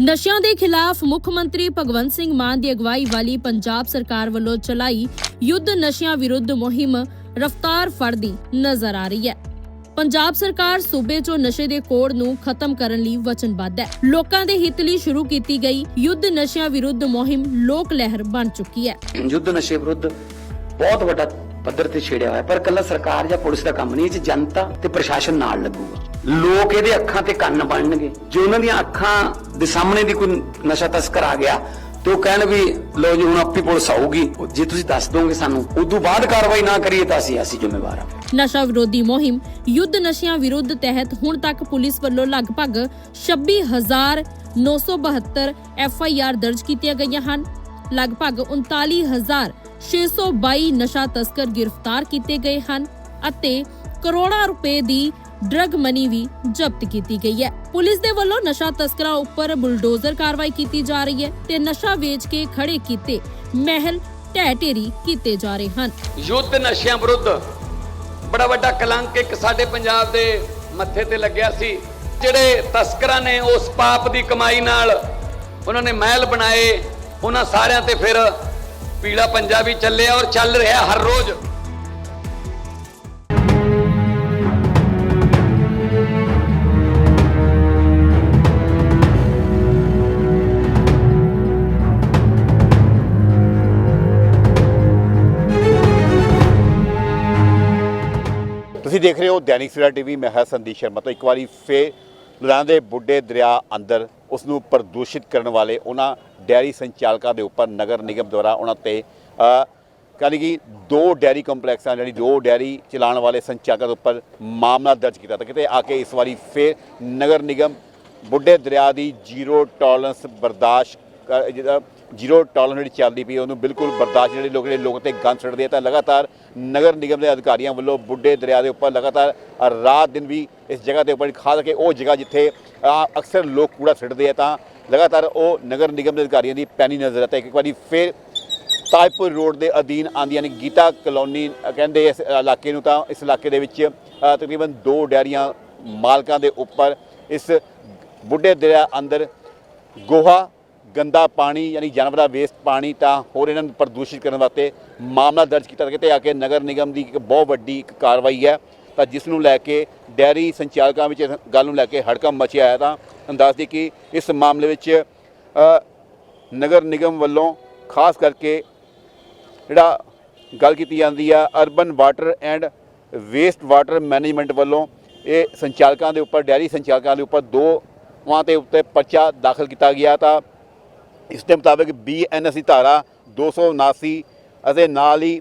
ਨਸ਼ਿਆਂ ਦੇ ਖਿਲਾਫ ਮੁੱਖ ਮੰਤਰੀ ਭਗਵੰਤ ਸਿੰਘ ਮਾਨ ਦੀ ਅਗਵਾਈ ਵਾਲੀ ਪੰਜਾਬ ਸਰਕਾਰ ਵੱਲੋਂ ਚਲਾਈ ਯੁੱਧ ਨਸ਼ਿਆਂ ਵਿਰੁੱਧ ਮੁਹਿੰਮ ਰਫ਼ਤਾਰ ਫੜਦੀ ਨਜ਼ਰ ਆ ਰਹੀ ਹੈ। ਪੰਜਾਬ ਸਰਕਾਰ ਸੂਬੇ 'ਚੋਂ ਨਸ਼ੇ ਦੇ ਕੋੜ ਨੂੰ ਖਤਮ ਕਰਨ ਲਈ ਵਚਨਬੱਧ ਹੈ। ਲੋਕਾਂ ਦੇ ਹਿੱਤ ਲਈ ਸ਼ੁਰੂ ਕੀਤੀ ਗਈ ਯੁੱਧ ਨਸ਼ਿਆਂ ਵਿਰੁੱਧ ਮੁਹਿੰਮ ਲੋਕ ਲਹਿਰ ਬਣ ਚੁੱਕੀ ਹੈ। ਯੁੱਧ ਨਸ਼ੇ ਵਿਰੁੱਧ ਬਹੁਤ ਵੱਡਾ ਪੱਧਰ ਤੇ ਛੇੜਿਆ ਹੋਇਆ, ਪਰ ਕੱਲਾ ਸਰਕਾਰ ਜਾਂ ਪੁਲਿਸ ਦਾ ਕੰਮ ਨਹੀਂ, ਇਹ ਜਨਤਾ ਤੇ ਪ੍ਰਸ਼ਾਸਨ ਨਾਲ ਲੱਗੂਗਾ। ਲੋਕ ਇਹਦੇ ਅੱਖਾਂ ਤੇ ਕੰਨ ਬਣਨਗੇ। ਜੇ ਉਹਨਾਂ ਦੀਆਂ ਅੱਖਾਂ ਦੇ ਸਾਹਮਣੇ ਦੀ ਕੋਈ ਨਸ਼ਾ ਤਸਕਰ ਆ ਗਿਆ, ਤੇ ਉਹ ਕਹਿਣ ਵੀ ਲੋ ਜੀ, ਹੁਣ ਆਪੀ ਪੁਲਿਸ ਆਊਗੀ। ਜੇ ਤੁਸੀਂ ਦੱਸ ਦੋਗੇ ਸਾਨੂੰ, ਉਦੋਂ ਬਾਅਦ ਕਾਰਵਾਈ ਨਾ ਕਰੀਏ ਤਾਂ ਅਸੀਂ ਅਸੀਂ ਜ਼ਿੰਮੇਵਾਰ ਹਾਂ ਨਸ਼ਾ ਵਿਰੋਧੀ ਮੁਹਿੰਮ ਯੁੱਧ ਨਸ਼ਿਆਂ ਵਿਰੁੱਧ ਤਹਿਤ ਹੁਣ ਤੱਕ ਪੁਲਿਸ ਵੱਲੋਂ ਲਗਭਗ 26972 ਐਫ ਆਈ ਆਰ ਦਰਜ ਕੀਤੀਆਂ ਗਈਆਂ ਹਨ। ਲਗਭਗ 39622 ਨਸ਼ਾ ਤਸਕਰ ਗ੍ਰਿਫਤਾਰ ਕੀਤੇ ਗਏ ਹਨ ਅਤੇ ਕਰੋੜਾਂ ਰੁਪਏ ਦੀ ਡਰਗ ਮਨੀ ਵੀ ਜ਼ਬਤ ਕੀਤੀ ਗਈ ਹੈ। ਪੁਲਿਸ ਦੇ ਵੱਲੋਂ ਨਸ਼ਾ ਤਸਕਰਾਂ ਉੱਪਰ ਬੁਲਡੋਜ਼ਰ ਕਾਰਵਾਈ ਕੀਤੀ ਜਾ ਰਹੀ ਹੈ ਤੇ ਨਸ਼ਾ ਵੇਚ ਕੇ ਖੜੇ ਕੀਤੇ ਮਹਿਲ ਢਹਿ ਢੇਰੀ ਕੀਤੇ ਜਾ ਰਹੇ ਹਨ। ਯੁੱਧ ਨਸ਼ਿਆਂ ਵਿਰੁੱਧ ਬੜਾ ਵੱਡਾ ਕਲੰਕ ਇੱਕ ਸਾਡੇ ਪੰਜਾਬ ਦੇ ਮੱਥੇ ਤੇ ਲੱਗਿਆ ਸੀ, ਜਿਹੜੇ ਤਸਕਰਾਂ ਨੇ ਉਸ ਪਾਪ ਦੀ ਕਮਾਈ ਨਾਲ ਉਹਨਾਂ ਨੇ ਮਹਿਲ ਬਣਾਏ, ਉਹਨਾਂ ਸਾਰਿਆਂ ਤੇ ਫਿਰ ਪੀਲਾ ਪੰਜਾ ਵੀ ਚੱਲਿਆ ਔਰ ਚੱਲ ਰਿਹਾ ਹਰ ਰੋਜ਼। ਤੁਸੀਂ ਦੇਖ ਰਹੇ ਹੋ ਦੈਨਿਕ ਸਵੇਰਾ ਟੀਵੀ ਮੈਂ ਹਾਂ ਸੰਦੀਪ ਸ਼ਰਮਾ ਤੋਂ ਇੱਕ ਵਾਰੀ ਫੇਰ ਲੁਧਿਆਣਾ ਦੇ ਬੁੱਢੇ ਦਰਿਆ ਅੰਦਰ ਉਸ ਨੂੰ ਪ੍ਰਦੂਸ਼ਿਤ ਕਰਨ ਵਾਲੇ ਉਹਨਾਂ ਡੈਰੀ ਸੰਚਾਲਕਾਂ ਦੇ ਉੱਪਰ ਨਗਰ ਨਿਗਮ ਦੁਆਰਾ ਉਹਨਾਂ ਤੇ ਅ, ਕਹਿੰਦੇ ਕਿ ਦੋ ਡੈਰੀ ਕੰਪਲੈਕਸਾਂ ਜਿਹੜੀ ਦੋ ਡੈਰੀ ਚਲਾਉਣ ਵਾਲੇ ਸੰਚਾਲਕਾਂ ਦੇ ਉੱਪਰ ਮਾਮਲਾ ਦਰਜ ਕੀਤਾ ਤਾਂ ਕਿਤੇ ਆ ਕੇ ਇਸ ਵਾਰੀ ਫੇਰ ਨਗਰ ਨਿਗਮ ਬੁੱਢੇ ਦਰਿਆ ਦੀ ਜ਼ੀਰੋ ਟੋਲਰੈਂਸ ਬਰਦਾਸ਼ਤ ਕਰ- ਜਿਹਦਾ ਜ਼ੀਰੋ ਟੋਲਰੈਂਸ ਜਿਹੜੀ ਚੱਲਦੀ ਪਈ ਉਹਨੂੰ ਬਿਲਕੁਲ ਬਰਦਾਸ਼ਤ ਜਿਹੜੇ ਲੋਕ ਜਿਹੜੇ ਲੋਕ ਤੇ ਗੰਦ ਛੱਡਦੇ ਆ, ਤਾਂ ਲਗਾਤਾਰ ਨਗਰ ਨਿਗਮ ਦੇ ਅਧਿਕਾਰੀਆਂ ਵੱਲੋਂ ਬੁੱਢੇ ਦਰਿਆ ਦੇ ਉੱਪਰ ਲਗਾਤਾਰ ਰਾਤ ਦਿਨ ਵੀ ਇਸ ਜਗ੍ਹਾ ਦੇ ਉੱਪਰ ਖਾਸ ਕਰਕੇ ਉਹ ਜਗ੍ਹਾ ਜਿੱਥੇ ਅਕਸਰ ਲੋਕ ਕੂੜਾ ਛੱਡਦੇ ਆ, ਤਾਂ ਲਗਾਤਾਰ ਉਹ ਨਗਰ ਨਿਗਮ ਦੇ ਅਧਿਕਾਰੀਆਂ ਦੀ ਪੈਣੀ ਨਜ਼ਰ ਆਤਾ ਇੱਕ ਵਾਰੀ ਫਿਰ ਤਾਜਪੁਰ ਰੋਡ ਦੇ ਅਧੀਨ ਆਉਂਦੀਆਂ ਨੇ ਗੀਤਾ ਕਲੋਨੀ ਕਹਿੰਦੇ ਇਸ ਇਲਾਕੇ ਨੂੰ ਤਾਂ ਇਸ ਇਲਾਕੇ ਦੇ ਵਿੱਚ ਤਕਰੀਬਨ ਦੋ ਡੈਰੀਆਂ ਮਾਲਕਾਂ ਦੇ ਉੱਪਰ ਇਸ ਬੁੱਢੇ ਦਰਿਆ ਅੰਦਰ ਗੋਹਾ ਗੰਦਾ ਪਾਣੀ ਯਾਨੀ ਜਾਨਵਰ ਦਾ ਵੇਸਟ ਪਾਣੀ ਤਾਂ ਹੋਰ ਇਹਨਾਂ ਨੂੰ ਪ੍ਰਦੂਸ਼ਿਤ ਕਰਨ ਵਾਸਤੇ ਮਾਮਲਾ ਦਰਜ ਕੀਤਾ ਗਿਆ ਤੇ ਆ ਕੇ ਨਗਰ ਨਿਗਮ ਦੀ ਇੱਕ ਬਹੁਤ ਵੱਡੀ ਇੱਕ ਕਾਰਵਾਈ ਹੈ। ਤਾਂ ਜਿਸ ਨੂੰ ਲੈ ਕੇ ਡੈਰੀ ਸੰਚਾਲਕਾਂ ਵਿੱਚ ਇਸ ਗੱਲ ਨੂੰ ਲੈ ਕੇ ਹੜਕੰਪ ਮਚਿਆ ਹੈ ਤਾਂ ਅੰਦਾਜ਼ ਦੀ ਕਿ ਇਸ ਮਾਮਲੇ ਵਿੱਚ ਨਗਰ ਨਿਗਮ ਵੱਲੋਂ ਖਾਸ ਕਰਕੇ ਜਿਹੜਾ ਗੱਲ ਕੀਤੀ ਜਾਂਦੀ ਆ urban water and waste water management ਵੱਲੋਂ ਇਹ ਸੰਚਾਲਕਾਂ ਦੇ ਉੱਪਰ, ਡੈਰੀ ਸੰਚਾਲਕਾਂ ਦੇ ਉੱਪਰ ਦੋ ਵਾਂ ਦੇ ਉੱਤੇ ਪਰਚਾ ਦਾਖਲ ਕੀਤਾ ਗਿਆ ਤਾਂ ਇਸ ਦੇ ਮੁਤਾਬਕ ਬੀਐਨਐਸ ਦੀ ਧਾਰਾ 279 ਅਤੇ ਨਾਲ ਹੀ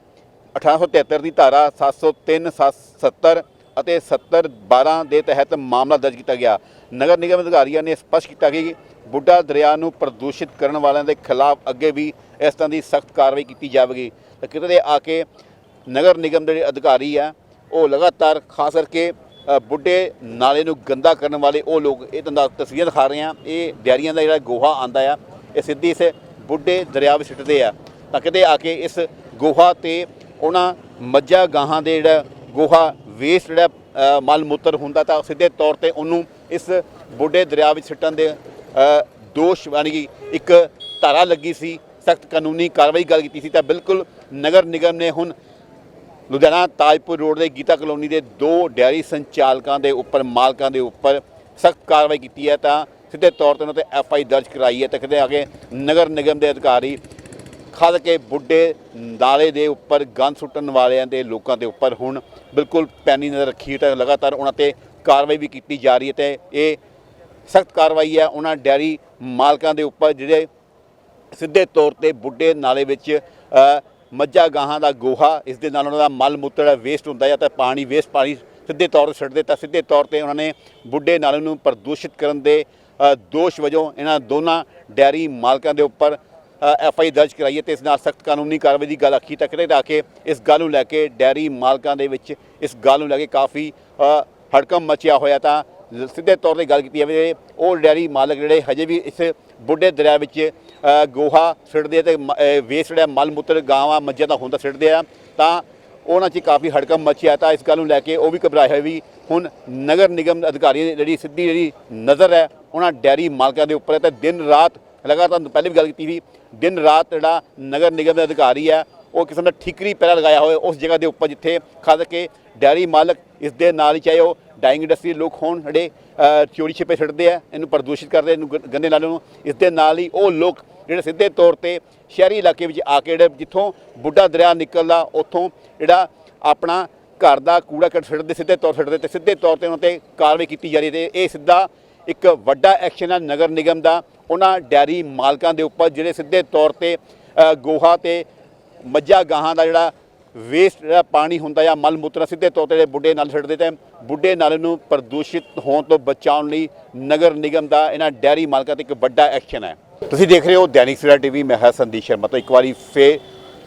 1873 ਦੀ ਧਾਰਾ 703 770 ਅਤੇ 70 12 ਦੇ ਤਹਿਤ ਮਾਮਲਾ ਦਰਜ ਕੀਤਾ ਗਿਆ। ਨਗਰ ਨਿਗਮ ਅਧਿਕਾਰੀਆਂ ਨੇ ਸਪਸ਼ਟ ਕੀਤਾ ਕਿ ਬੁੱਢਾ ਦਰਿਆ ਨੂੰ ਪ੍ਰਦੂਸ਼ਿਤ ਕਰਨ ਵਾਲਿਆਂ ਦੇ ਖਿਲਾਫ ਅੱਗੇ ਵੀ ਇਸ ਤਰ੍ਹਾਂ ਦੀ ਸਖਤ ਕਾਰਵਾਈ ਕੀਤੀ ਜਾਵੇਗੀ। ਤਾਂ ਕਿਤੇ ਦੇ ਆ ਕੇ ਨਗਰ ਨਿਗਮ ਦੇ ਅਧਿਕਾਰੀ ਆ, ਉਹ ਲਗਾਤਾਰ ਖਾਸ ਕਰਕੇ ਬੁੱਢੇ ਨਾਲੇ ਨੂੰ ਗੰਦਾ ਕਰਨ ਵਾਲੇ ਉਹ ਲੋਕ ਇਹ ਤੁਹਾਨੂੰ ਤਸਵੀਰਾਂ ਦਿਖਾ ਰਹੇ ਆ। ਇਹ ਡੈਰੀਆਂ ਦਾ ਜਿਹੜਾ ਗੋਹਾ ਆਂਦਾ ਆ ਇਹ ਸਿੱਧੀ ਇਸ ਬੁੱਢੇ ਦਰਿਆ ਵਿੱਚ ਸਿੱਟਦੇ ਆ। ਤਾਂ ਕਿਤੇ ਆ ਕੇ ਇਸ ਗੋਹਾ ਤੇ ਉਹਨਾਂ ਮੱਝਾਂ ਗਾਹਾਂ ਦੇ ਜਿਹੜਾ ਗੋਹਾ ਵੇਸਟ ਜਿਹੜਾ ਮਲ ਮੂਤਰ ਹੁੰਦਾ ਤਾਂ ਸਿੱਧੇ ਤੌਰ ਤੇ ਉਹਨੂੰ ਇਸ ਬੁੱਢੇ ਦਰਿਆ ਵਿੱਚ ਸਿੱਟਣ ਦੇ ਦੋਸ਼ ਯਾਨੀ ਕਿ ਇੱਕ ਧਾਰਾ ਲੱਗੀ ਸੀ, ਸਖਤ ਕਾਨੂੰਨੀ ਕਾਰਵਾਈ ਗੱਲ ਕੀਤੀ ਸੀ ਤਾਂ ਬਿਲਕੁਲ ਨਗਰ ਨਿਗਮ ਨੇ ਹੁਣ ਲੁਧਿਆਣਾ ਤਾਜਪੁਰ ਰੋਡ ਦੇ ਗੀਤਾ ਕਲੋਨੀ ਦੇ ਦੋ ਡੈਰੀ ਸੰਚਾਲਕਾਂ ਦੇ ਉੱਪਰ, ਮਾਲਕਾਂ ਦੇ ਉੱਪਰ ਸਖਤ ਕਾਰਵਾਈ ਕੀਤੀ ਹੈ ਤਾਂ ਸਿੱਧੇ ਤੌਰ ਤੇ ਉਹਨਾਂ ਤੇ ਐਫ ਆਈ ਦਰਜ ਕਰਾਈ ਹੈ ਤੇ ਕਿਤੇ ਅੱਗੇ ਨਗਰ ਨਿਗਮ ਦੇ ਅਧਿਕਾਰੀ ਖਾਸ ਕੇ ਬੁੱਢੇ ਨਾਲੇ ਦੇ ਉੱਪਰ ਗੰਦ ਸੁੱਟਣ ਵਾਲਿਆਂ ਦੇ ਲੋਕਾਂ ਦੇ ਉੱਪਰ ਹੁਣ ਬਿਲਕੁਲ ਪੈਨੀ ਨਜ਼ਰ ਰੱਖੀ ਤਾਂ ਲਗਾਤਾਰ ਉਹਨਾਂ ਤੇ ਕਾਰਵਾਈ ਵੀ ਕੀਤੀ ਜਾ ਰਹੀ ਹੈ ਤੇ ਇਹ ਸਖਤ ਕਾਰਵਾਈ ਹੈ ਉਹਨਾਂ ਡੈਰੀ ਮਾਲਕਾਂ ਦੇ ਉੱਪਰ ਜਿਹੜੇ ਸਿੱਧੇ ਤੌਰ ਤੇ ਬੁੱਢੇ ਨਾਲੇ ਵਿੱਚ ਮੱਝਾਂ ਗਾਹਾਂ ਦਾ ਗੋਹਾ, ਇਸ ਦੇ ਨਾਲ ਉਹਨਾਂ ਦਾ ਮਲ ਮੂਤਰ ਵੇਸਟ ਹੁੰਦਾ ਹੈ ਤਾਂ ਪਾਣੀ ਵੇਸਟ ਪਾਣੀ ਸਿੱਧੇ ਤੌਰ ਤੇ ਛੱਡਦੇ ਤਾਂ ਸਿੱਧੇ ਤੌਰ ਤੇ ਉਹਨਾਂ ਨੇ ਬੁੱਢੇ ਨਾਲੇ ਨੂੰ ਪ੍ਰਦੂਸ਼ਿਤ ਕਰਨ ਦੇ ਦੋਸ਼ ਵਜੋਂ ਇਹਨਾਂ ਦੋਨਾਂ ਡੈਰੀ ਮਾਲਕਾਂ ਦੇ ਉੱਪਰ ਐਫ ਆਈ ਦਰਜ ਕਰਾਈ ਹੈ ਤੇ ਇਸ ਨਾਲ ਸਖਤ ਕਾਨੂੰਨੀ ਕਾਰਵਾਈ ਦੀ ਗੱਲ ਆਖੀ ਤੱਕ ਰੱਖ। ਕੇ ਇਸ ਗੱਲ ਨੂੰ ਲੈ ਕੇ ਡੈਰੀ ਮਾਲਕਾਂ ਦੇ ਵਿੱਚ ਇਸ ਗੱਲ ਨੂੰ ਲੈ ਕੇ ਕਾਫੀ ਹੜਕਮ ਮਚਿਆ ਹੋਇਆ ਤਾਂ ਸਿੱਧੇ ਤੌਰ ਤੇ ਗੱਲ ਕੀਤੀ ਜਾਵੇ ਉਹ ਡੈਰੀ ਮਾਲਕ ਜਿਹੜੇ ਹਜੇ ਵੀ ਇਸ ਬੁੱਢੇ ਦਰਿਆ ਵਿੱਚ ਗੋਹਾ ਸਿੱਟਦੇ ਆ ਤੇ ਵੇਸਟ ਜਿਹੜਾ ਮਲ ਮੂਤਰ ਗਾਵਾਂ, ਮੱਝਾਂ ਦਾ ਹੁੰਦਾ ਸਿੱਟਦੇ ਆ ਤਾਂ ਉਹਨਾਂ 'ਚ ਕਾਫੀ ਹੜਕਮ ਮਚਿਆ ਤਾਂ ਇਸ ਗੱਲ ਨੂੰ ਲੈ ਕੇ ਉਹ ਵੀ ਘਬਰਾਏ ਹੋਏ ਵੀ ਹੁਣ ਨਗਰ ਨਿਗਮ ਅਧਿਕਾਰੀਆਂ ਦੀ ਜਿਹੜੀ ਸਿੱਧੀ ਜਿਹੜੀ ਨਜ਼ਰ ਹੈ ਉਹਨਾਂ ਡੈਰੀ ਮਾਲਕਾਂ ਦੇ ਉੱਪਰ ਹੈ ਤੇ ਦਿਨ ਰਾਤ, ਲਗਾਤਾਰ ਪਹਿਲੇ ਵੀ ਗੱਲ ਕੀਤੀ ਸੀ, ਦਿਨ ਰਾਤ ਜਿਹੜਾ ਨਗਰ ਨਿਗਮ ਦਾ ਅਧਿਕਾਰੀ ਹੈ, ਉਹ ਕਿਸਮ ਦਾ ਠਿਕਰੀ ਪਹਿਰਾ ਲਗਾਇਆ ਹੋਇਆ ਉਸ ਜਗ੍ਹਾ ਦੇ ਉੱਪਰ ਜਿੱਥੇ ਖਾਸ ਕੇ ਡੈਰੀ ਮਾਲਕ ਇਸ ਦੇ ਨਾਲ ਹੀ ਚਾਹੇ ਉਹ ਡਾਈਂਗ ਇੰਡਸਟਰੀ ਲੋਕ ਹੋਣ, ਜਿਹੜੇ ਚੋਰੀ ਛਿਪੇ ਛੱਡਦੇ ਆ, ਇਹਨੂੰ ਪ੍ਰਦੂਸ਼ਿਤ ਕਰਦੇ, ਇਹਨੂੰ ਗ- ਗੰਦੇ ਨਾਲੇ ਨੂੰ, ਇਸ ਦੇ ਨਾਲ ਹੀ ਉਹ ਲੋਕ ਜਿਹੜੇ ਸਿੱਧੇ ਤੌਰ ਤੇ ਸ਼ਹਿਰੀ ਇਲਾਕੇ ਵਿੱਚ ਆ ਕੇ ਜਿਹੜੇ ਜਿੱਥੋਂ ਬੁੱਢਾ ਦਰਿਆ ਨਿਕਲਦਾ, ਉੱਥੋਂ ਜਿਹੜਾ ਆਪਣਾ ਘਰ ਦਾ ਕੂੜਾ ਕੱਟ ਛੱਡਦੇ ਸਿੱਧੇ ਤੌਰ ਛੱਡਦੇ ਤੇ ਸਿੱਧੇ ਤੌਰ ਤੇ ਉਹਨਾਂ ਤੇ ਕਾਰਵਾਈ ਕੀਤੀ ਜਾ ਰਹੀ ਹੈ ਤੇ ਇਹ ਸਿੱਧਾ ਇੱਕ ਵੱਡਾ ਐਕਸ਼ਨ ਹੈ ਨਗਰ ਨਿਗਮ ਦਾ। ਉਹਨਾਂ ਡੈਰੀ ਮਾਲਕਾਂ ਦੇ ਉੱਪਰ ਜਿਹੜੇ ਸਿੱਧੇ ਤੌਰ ਤੇ ਗੋਹਾ ਤੇ ਮੱਝਾਂ, ਗਾਹਾਂ ਦਾ ਜਿਹੜਾ ਵੇਸਟ ਜਿਹੜਾ ਪਾਣੀ ਹੁੰਦਾ ਜਾਂ ਮਲ ਮੂਤਰ ਸਿੱਧੇ ਤੌਰ ਤੇ ਜਿਹੜੇ ਬੁੱਢੇ ਨਾਲ ਛੱਡਦੇ ਤੇ ਬੁੱਢੇ ਨਾਲੇ ਨੂੰ ਪ੍ਰਦੂਸ਼ਿਤ ਹੋਣ ਤੋਂ ਬਚਾਉਣ ਲਈ ਨਗਰ ਨਿਗਮ ਦਾ ਇਹਨਾਂ ਡੈਰੀ ਮਾਲਕਾਂ ਤੇ ਇੱਕ ਵੱਡਾ ਐਕਸ਼ਨ ਹੈ। ਤੁਸੀਂ ਦੇਖ ਰਹੇ ਹੋ ਦੈਨਿਕ ਸਵੇਰਾ ਟੀਵੀ, ਮੈਂ ਹਾਂ ਸੰਦੀਪ ਸ਼ਰਮਾ ਤੋਂ। ਇੱਕ ਵਾਰੀ ਫੇਰ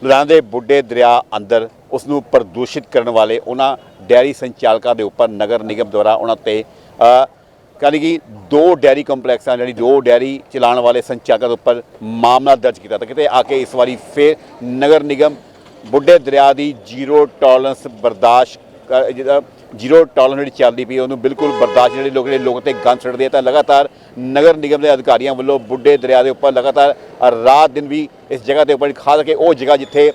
ਲੁਧਿਆਣਾ ਦੇ ਬੁੱਢੇ ਦਰਿਆ ਅੰਦਰ ਉਸ ਨੂੰ ਪ੍ਰਦੂਸ਼ਿਤ ਕਰਨ ਵਾਲੇ ਉਹਨਾਂ ਡੈਰੀ ਸੰਚਾਲਕਾਂ ਦੇ ਉੱਪਰ ਨਗਰ ਨਿਗਮ ਦੁਆਰਾ ਉਹਨਾਂ ਤੇ ਯਾਨੀ ਕਿ ਦੋ ਡੈਰੀ ਕੰਪਲੈਕਸਾਂ ਜਿਹੜੀ ਦੋ ਡੈਰੀ ਚਲਾਉਣ ਵਾਲੇ ਸੰਚਾਲਕਾਂ ਦੇ ਉੱਪਰ ਮਾਮਲਾ ਦਰਜ ਕੀਤਾ। ਤਾਂ ਕਿਤੇ ਆ ਕੇ ਇਸ ਵਾਰੀ ਫੇਰ ਨਗਰ ਨਿਗਮ ਬੁੱਢੇ ਦਰਿਆ ਦੀ ਜ਼ੀਰੋ ਟੋਲਰੈਂਸ ਬਰਦਾਸ਼ਤ ਕਰ- ਜਿਹਦਾ ਜ਼ੀਰੋ ਟੋਲਰੈਂਸ ਜਿਹੜੀ ਚੱਲਦੀ ਪਈ, ਉਹਨੂੰ ਬਿਲਕੁਲ ਬਰਦਾਸ਼ਤ ਜਿਹੜੇ ਲੋਕ ਜਿਹੜੇ ਲੋਕ ਤੇ ਗੰਦ ਛੱਡਦੇ ਆ, ਤਾਂ ਲਗਾਤਾਰ ਨਗਰ ਨਿਗਮ ਦੇ ਅਧਿਕਾਰੀਆਂ ਵੱਲੋਂ ਬੁੱਢੇ ਦਰਿਆ ਦੇ ਉੱਪਰ ਲਗਾਤਾਰ ਰਾਤ ਦਿਨ ਵੀ ਇਸ ਜਗ੍ਹਾ ਦੇ ਉੱਪਰ, ਖਾਸ ਕਰਕੇ ਉਹ ਜਗ੍ਹਾ ਜਿੱਥੇ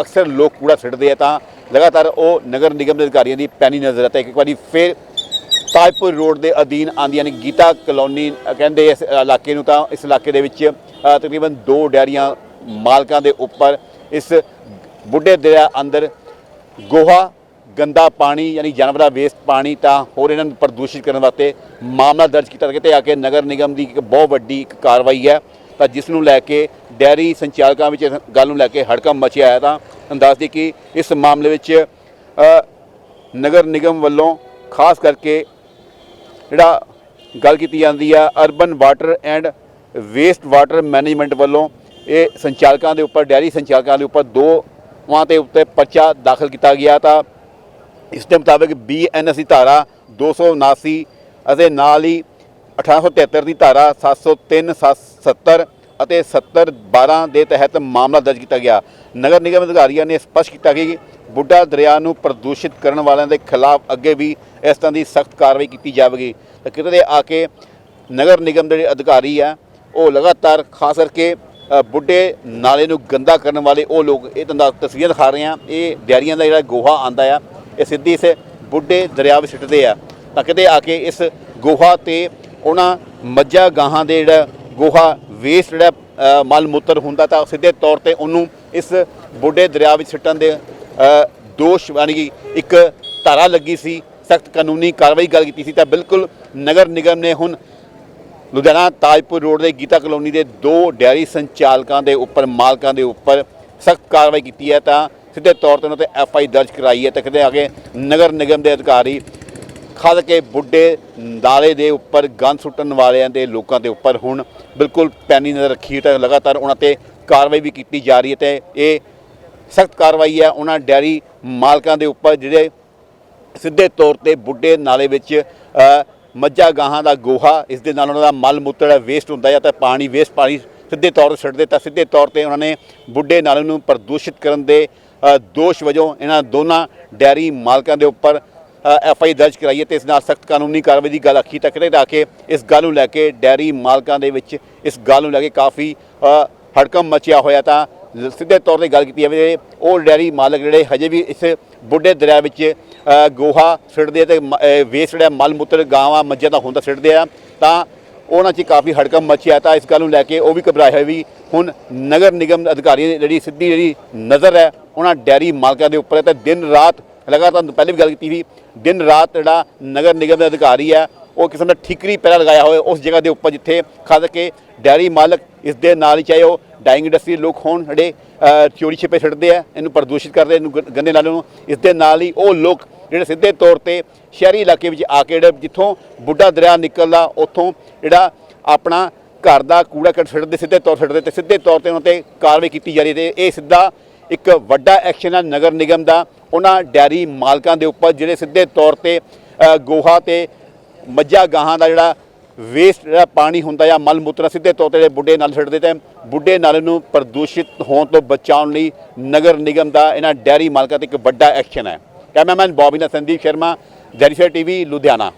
ਅਕਸਰ ਲੋਕ ਕੂੜਾ ਛੱਡਦੇ ਆ, ਤਾਂ ਲਗਾਤਾਰ ਉਹ ਨਗਰ ਨਿਗਮ ਦੇ ਅਧਿਕਾਰੀਆਂ ਦੀ ਪੈਣੀ ਨਜ਼ਰ ਆਤਾ ਇੱਕ ਵਾਰੀ ਫੇਰ ਤਾਜਪੁਰ ਰੋਡ ਦੇ ਅਧੀਨ ਆਂਦੀਆਂ ਨੇ ਗੀਤਾ ਕਲੋਨੀ ਕਹਿੰਦੇ ਇਸ ਇਲਾਕੇ ਨੂੰ ਤਾਂ ਇਸ ਇਲਾਕੇ ਦੇ ਵਿੱਚ ਤਕਰੀਬਨ ਦੋ ਡੈਰੀਆਂ ਮਾਲਕਾਂ ਦੇ ਉੱਪਰ ਇਸ ਬੁੱਢੇ ਦਰਿਆ ਅੰਦਰ ਗੋਹਾ, ਗੰਦਾ ਪਾਣੀ ਯਾਨੀ ਜਾਨਵਰਾਂ ਵੇਸਟ ਪਾਣੀ ਤਾਂ ਹੋਰ ਇਹਨਾਂ ਨੂੰ ਪ੍ਰਦੂਸ਼ਿਤ ਕਰਨ ਵਾਸਤੇ ਮਾਮਲਾ ਦਰਜ ਕੀਤਾ ਗਿਆ ਤੇ ਆ ਕੇ ਨਗਰ ਨਿਗਮ ਦੀ ਇੱਕ ਬਹੁਤ ਵੱਡੀ ਇੱਕ ਕਾਰਵਾਈ ਹੈ। ਤਾਂ ਜਿਸ ਨੂੰ ਲੈ ਕੇ ਡੈਰੀ ਸੰਚਾਲਕਾਂ ਵਿੱਚ ਇਸ ਗੱਲ ਨੂੰ ਲੈ ਕੇ ਹੜਕੰਪ ਮਚਿਆ ਹੈ ਤਾਂ ਤੁਹਾਨੂੰ ਦੱਸ ਕਿ ਇਸ ਮਾਮਲੇ ਵਿੱਚ ਨਗਰ ਨਿਗਮ ਵੱਲੋਂ ਖਾਸ ਕਰਕੇ ਜਿਹੜਾ ਗੱਲ ਕੀਤੀ ਜਾਂਦੀ ਆ urban water and waste water management ਵੱਲੋਂ ਇਹ ਸੰਚਾਲਕਾਂ ਦੇ ਉੱਪਰ, ਡੈਰੀ ਸੰਚਾਲਕਾਂ ਦੇ ਉੱਪਰ ਦੋ ਵਾਂ ਤੇ ਉੱਤੇ ਪਰਚਾ ਦਾਖਲ ਕੀਤਾ ਗਿਆ ਤਾਂ ਇਸ ਦੇ ਮੁਤਾਬਕ ਬੀਐਨਐਸ ਦੀ ਧਾਰਾ 279 ਅਤੇ ਨਾਲ ਹੀ 1873 ਦੀ ਧਾਰਾ 703 770 ਅਤੇ 70 12 ਦੇ ਤਹਿਤ ਮਾਮਲਾ ਦਰਜ ਕੀਤਾ ਗਿਆ। ਨਗਰ ਨਿਗਮ ਅਧਿਕਾਰੀਆਂ ਨੇ ਸਪਸ਼ਟ ਕੀਤਾ ਕਿ ਬੁੱਢਾ ਦਰਿਆ ਨੂੰ ਪ੍ਰਦੂਸ਼ਿਤ ਕਰਨ ਵਾਲਿਆਂ ਦੇ ਖਿਲਾਫ ਅੱਗੇ ਵੀ ਇਸ ਤਰ੍ਹਾਂ ਦੀ ਸਖਤ ਕਾਰਵਾਈ ਕੀਤੀ ਜਾਵੇਗੀ। ਤਾਂ ਕਿਤੇ ਆ ਕੇ ਨਗਰ ਨਿਗਮ ਦੇ ਜਿਹੜੇ ਅਧਿਕਾਰੀ ਆ ਉਹ ਲਗਾਤਾਰ ਖਾਸ ਕਰਕੇ ਬੁੱਢੇ ਨਾਲੇ ਨੂੰ ਗੰਦਾ ਕਰਨ ਵਾਲੇ ਉਹ ਲੋਕ ਇਹ ਤੁਹਾਨੂੰ ਤਸਵੀਰਾਂ ਦਿਖਾ ਰਹੇ ਆ। ਇਹ ਡੈਰੀਆਂ ਦਾ ਜਿਹੜਾ ਗੋਹਾ ਆਂਦਾ ਆ ਇਹ ਸਿੱਧੀ ਇਸ ਬੁੱਢੇ ਦਰਿਆ ਵਿੱਚ ਸਿੱਟਦੇ ਆ। ਤਾਂ ਕਿਤੇ ਆ ਕੇ ਇਸ ਗੋਹਾ ਤੇ ਉਹਨਾਂ ਮੱਝਾਂ ਗਾਹਾਂ ਦੇ ਜਿਹੜਾ ਗੋਹਾ ਵੇਸਟ ਜਿਹੜਾ ਅ, ਮਲ ਮੂਤਰ ਹੁੰਦਾ ਤਾਂ ਸਿੱਧੇ ਤੌਰ ਤੇ ਉਹਨੂੰ ਇਸ ਬੁੱਢੇ ਦਰਿਆ ਵਿੱਚ ਸਿੱਟਣ ਦੇ ਦੋਸ਼ ਯਾਨੀ ਕਿ ਇੱਕ ਧਾਰਾ ਲੱਗੀ ਸੀ, ਸਖਤ ਕਾਨੂੰਨੀ ਕਾਰਵਾਈ ਗੱਲ ਕੀਤੀ ਸੀ, ਤਾਂ ਬਿਲਕੁਲ ਨਗਰ ਨਿਗਮ ਨੇ ਹੁਣ ਲੁਧਿਆਣਾ ਤਾਜਪੁਰ ਰੋਡ ਦੇ ਗੀਤਾ ਕਲੋਨੀ ਦੇ ਦੋ ਡੈਰੀ ਸੰਚਾਲਕਾਂ ਦੇ ਉੱਪਰ, ਮਾਲਕਾਂ ਦੇ ਉੱਪਰ ਸਖਤ ਕਾਰਵਾਈ ਕੀਤੀ ਹੈ, ਤਾਂ ਸਿੱਧੇ ਤੌਰ ਤੇ ਉਹਨਾਂ ਤੇ ਐਫ ਆਈ ਦਰਜ ਕਰਾਈ ਹੈ, ਤੇ ਕਿਤੇ ਅੱਗੇ ਨਗਰ ਨਿਗਮ ਦੇ ਅਧਿਕਾਰੀ ਖਾਦ ਕੇ ਬੁੱਢੇ ਨਾਲੇ ਦੇ ਉੱਪਰ, ਗੰਦ ਸੁੱਟਣ ਵਾਲਿਆਂ ਦੇ ਲੋਕਾਂ ਦੇ ਉੱਪਰ ਹੁਣ ਬਿਲਕੁਲ ਪੈਨੀ ਨਜ਼ਰ ਰੱਖੀ ਤਾਂ ਲਗਾਤਾਰ ਉਹਨਾਂ ਤੇ ਕਾਰਵਾਈ ਵੀ ਕੀਤੀ ਜਾ ਰਹੀ ਹੈ, ਤੇ ਇਹ ਸਖਤ ਕਾਰਵਾਈ ਹੈ। ਉਹਨਾਂ ਡੈਰੀ ਮਾਲਕਾਂ ਦੇ ਉੱਪਰ ਜਿਹੜੇ ਸਿੱਧੇ ਤੌਰ ਤੇ ਬੁੱਢੇ ਨਾਲੇ ਵਿੱਚ ਮੱਝਾਂ, ਗਾਹਾਂ ਦਾ ਗੋਹਾ, ਇਸ ਦੇ ਨਾਲ ਉਹਨਾਂ ਦਾ ਮਲ ਮੂਤਰ ਵੇਸਟ ਹੁੰਦਾ ਹੈ ਤਾਂ ਪਾਣੀ ਵੇਸਟ ਪਾਣੀ ਸਿੱਧੇ ਤੌਰ ਤੇ ਛੱਡਦੇ ਤਾਂ ਸਿੱਧੇ ਤੌਰ ਤੇ ਉਹਨਾਂ ਨੇ ਬੁੱਢੇ ਨਾਲੇ ਨੂੰ ਪ੍ਰਦੂਸ਼ਿਤ ਕਰਨ ਦੇ ਦੋਸ਼ ਵਜੋਂ ਇਹਨਾਂ ਦੋਨਾਂ ਡੈਰੀ ਮਾਲਕਾਂ ਦੇ ਉੱਪਰ ਐਫ ਆਈ ਦਰਜ ਕਰਾਈ ਹੈ ਤੇ ਇਸ ਨਾਲ ਸਖਤ ਕਾਨੂੰਨੀ ਕਾਰਵਾਈ ਦੀ ਗੱਲ ਆਖੀ ਤੱਕ ਤੇ ਆ ਕੇ ਇਸ ਗੱਲ ਨੂੰ ਲੈ ਕੇ ਡੈਰੀ ਮਾਲਕਾਂ ਦੇ ਵਿੱਚ ਇਸ ਗੱਲ ਨੂੰ ਲੈ ਕੇ ਕਾਫੀ ਹੜਕਮ ਮਚਿਆ ਹੋਇਆ ਤਾਂ ਸਿੱਧੇ ਤੌਰ ਤੇ ਗੱਲ ਕੀਤੀ ਜਾਵੇ ਉਹ ਡੈਰੀ ਮਾਲਕ ਜਿਹੜੇ ਹਜੇ ਵੀ ਇਸ ਬੁੱਢੇ ਦਰਿਆ ਵਿੱਚ ਗੋਹਾ ਸਿੱਟਦੇ ਆ ਤੇ ਵੇਸਟ ਜਿਹੜਾ ਮਲ ਮੂਤਰ ਗਾਵਾਂ, ਮੱਝਾਂ ਦਾ ਹੁੰਦਾ ਸਿੱਟਦੇ ਆ, ਤਾਂ ਉਹਨਾਂ 'ਚ ਕਾਫੀ ਹੜਕਮ ਮਚਿਆ ਤਾਂ ਇਸ ਗੱਲ ਨੂੰ ਲੈ ਕੇ ਉਹ ਵੀ ਘਬਰਾਏ ਹੋਏ ਵੀ ਹੁਣ ਨਗਰ ਨਿਗਮ ਅਧਿਕਾਰੀ ਜਿਹੜੀ ਸਿੱਧੀ ਜਿਹੜੀ ਨਜ਼ਰ ਹੈ, ਉਹਨਾਂ ਡੈਰੀ ਮਾਲਕਾਂ ਦੇ ਉੱਪਰ ਹੈ ਤਾਂ ਦਿਨ ਰਾਤ, ਲਗਾਤਾਰ ਪਹਿਲੇ ਵੀ ਗੱਲ ਕੀਤੀ ਸੀ, ਦਿਨ ਰਾਤ ਜਿਹੜਾ ਨਗਰ ਨਿਗਮ ਦਾ ਅਧਿਕਾਰੀ ਹੈ, ਉਹ ਕਿਸਮ ਦਾ ਠਿਕਰੀ ਪਹਿਰਾ ਲਗਾਇਆ ਹੋਇਆ ਉਸ ਜਗ੍ਹਾ ਦੇ ਉੱਪਰ ਜਿੱਥੇ ਖਾਸ ਕੇ ਡੈਰੀ ਮਾਲਕ ਇਸ ਦੇ ਨਾਲ ਹੀ ਚਾਹੇ ਉਹ ਡਾਈਂਗ ਇੰਡਸਟਰੀ ਲੋਕ ਹੋਣ, ਜਿਹੜੇ ਚੋਰੀ ਛਿਪੇ ਛੱਡਦੇ ਆ, ਇਹਨੂੰ ਪ੍ਰਦੂਸ਼ਿਤ ਕਰਦੇ ਇਹਨੂੰ ਗ- ਗੰਦੇ ਨਾਲੇ ਨੂੰ, ਇਸ ਦੇ ਨਾਲ ਹੀ ਉਹ ਲੋਕ ਜਿਹੜੇ ਸਿੱਧੇ ਤੌਰ ਤੇ ਸ਼ਹਿਰੀ ਇਲਾਕੇ ਵਿੱਚ ਆ ਕੇ ਜਿਹੜੇ, ਜਿੱਥੋਂ ਬੁੱਢਾ ਦਰਿਆ ਨਿਕਲਦਾ, ਉੱਥੋਂ ਜਿਹੜਾ ਆਪਣਾ ਘਰ ਦਾ ਕੂੜਾ ਕੱਢ ਛੱਡਦੇ, ਸਿੱਧੇ ਤੌਰ ਛੱਡਦੇ ਤੇ ਸਿੱਧੇ ਤੌਰ ਤੇ ਉਹਨਾਂ ਤੇ ਕਾਰਵਾਈ ਕੀਤੀ ਜਾ ਰਹੀ ਹੈ ਤੇ ਇਹ ਸਿੱਧਾ ਇੱਕ ਵੱਡਾ ਐਕਸ਼ਨ ਹੈ ਨਗਰ ਨਿਗਮ ਦਾ, ਉਹਨਾਂ ਡੈਰੀ ਮਾਲਕਾਂ ਦੇ ਉੱਪਰ, ਜਿਹੜੇ ਸਿੱਧੇ ਤੌਰ ਤੇ ਗੋਹਾ ਤੇ ਮੱਝਾਂ, ਗਾਹਾਂ ਦਾ ਜਿਹੜਾ ਵੇਸਟ ਜਿਹੜਾ ਪਾਣੀ ਹੁੰਦਾ ਜਾਂ ਮਲ ਮੂਤਰ ਸਿੱਧੇ ਤੌਰ ਤੇ ਜਿਹੜੇ ਬੁੱਢੇ ਨਾਲ ਛੱਡਦੇ ਤੇ ਬੁੱਢੇ ਨਾਲੇ ਨੂੰ ਪ੍ਰਦੂਸ਼ਿਤ ਹੋਣ ਤੋਂ ਬਚਾਉਣ ਲਈ ਨਗਰ ਨਿਗਮ ਦਾ ਇਹਨਾਂ ਡੈਰੀ ਮਾਲਕਾਂ ਤੇ ਇੱਕ ਵੱਡਾ ਐਕਸ਼ਨ ਹੈ। ਕੈਮਰਾਮੈਨ ਬੌਬੀ ਨਾਲ ਸੰਦੀਪ ਸ਼ਰਮਾ ਜੈਰੀਸਰ ਟੀਵੀ, ਲੁਧਿਆਣਾ।